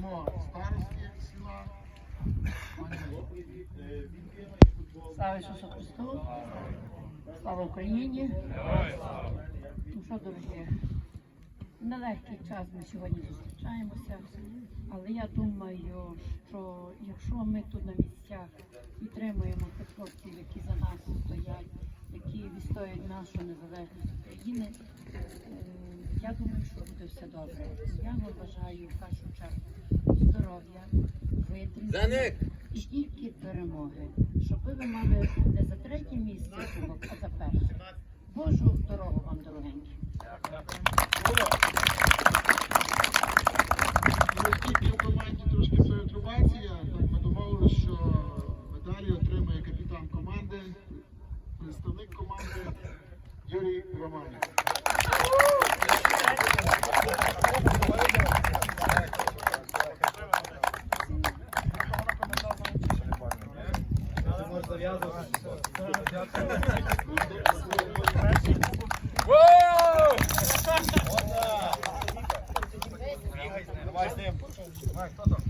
дамо старості села. Слава Ісусу Христу! Слава Україні! Ну що, дорогі, нелегкий час ми сьогодні зустрічаємося, але я думаю, що якщо ми тут на місцях підтримуємо тих хлопців, які за нас стоять, які відстоюють нашу незалежність України, е, я думаю, що буде все добре. Я вам бажаю в і тільки перемоги, щоб ви мали не за третє місце кубок, а за перше. Божу дорогу вам, дорогенькі. Оскільки в команді трошки перетрубація, так ми домовилися, що медалі отримає капітан команди, представник команди Юрій Романів. Давай з ним. Давай, хто там? Трошки зроби